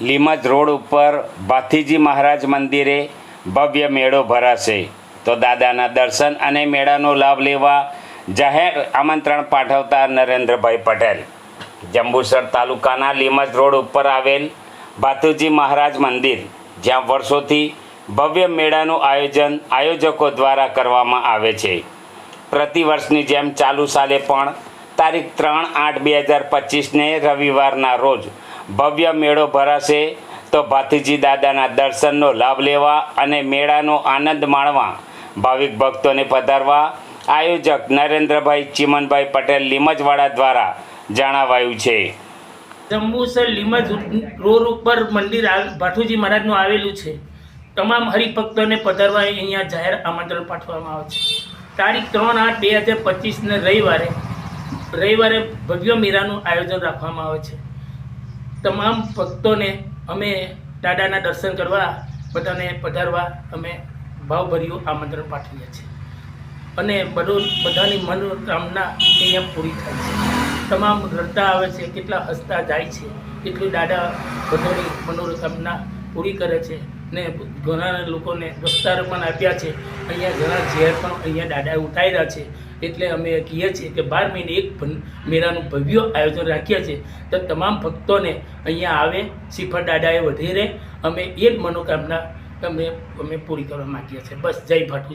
લીમજ road ઉપર ભાથીજી મહારાજ મંદિરે ભવ્ય મેળો ભરાશે. તો દાદાના દર્શન અને મેળાનો લાભ લેવા જાહેર આમંત્રણ પાઠવતા નરેન્દ્રભાઈ પટેલ. જંબુસર તાલુકાના લીમજ રોડ ઉપર આવેલ ભાથુજી મહારાજ મંદિર, જ્યાં વર્ષોથી ભવ્ય મેળાનું આયોજન આયોજકો દ્વારા કરવામાં આવે છે. પ્રતિ વર્ષની જેમ ચાલુ સાલે પણ તારીખ ત્રણ આઠ બે હજાર પચીસને રવિવારના રોજ ભવ્ય મેળો ભરાશે તો ભાતીજી દાદાના દર્શનનો લાભ લેવા અને મેળાનો આનંદ માણવા ભાવિક ભક્તોને પધારવા આયોજક નરેન્દ્રભાઈ ચિમનભાઈ પટેલ લીમજવાડા દ્વારા જણાવાયું છે. જંબુસર લીમજ રોડ ઉપર મંદિર ભાથુજી મહારાજનું આવેલું છે. તમામ હરિભક્તોને પધારવા અહીંયા જાહેર આમંત્રણ પાઠવવામાં આવે છે. તારીખ ત્રણ આઠ બે હજાર પચીસને રવિવારે રવિવારે ભવ્ય મેળાનું આયોજન રાખવામાં આવે છે. તમામ ભક્તોને અમે દાદાના દર્શન કરવા, બધાને પધારવા અમે ભાવભર્યું આમંત્રણ પાઠવીએ છીએ. અને બધું, બધાની મનોકામના અહીંયા પૂરી થાય છે. તમામ રડતા આવે છે, કેટલા હસતા જાય છે એટલું દાદા બધાની મનોકામના પૂરી કરે છે ને ઘણા લોકોને વસ્તાર પણ આપ્યા છે. અહીંયા ઘણા ઝેર પણ અહીંયા દાદાએ ઉતાર્યા છે. એટલે અમે કહીએ છીએ કે બાર મહિને એક મેળાનું ભવ્ય આયોજન રાખીએ છીએ. તો તમામ ભક્તોને અહીંયા આવે, શ્રીફળ દાદાએ વધેરે અમે એ જ મનોકામના અમે અમે પૂરી કરવા માગીએ છીએ. બસ, જય ભાટુજી.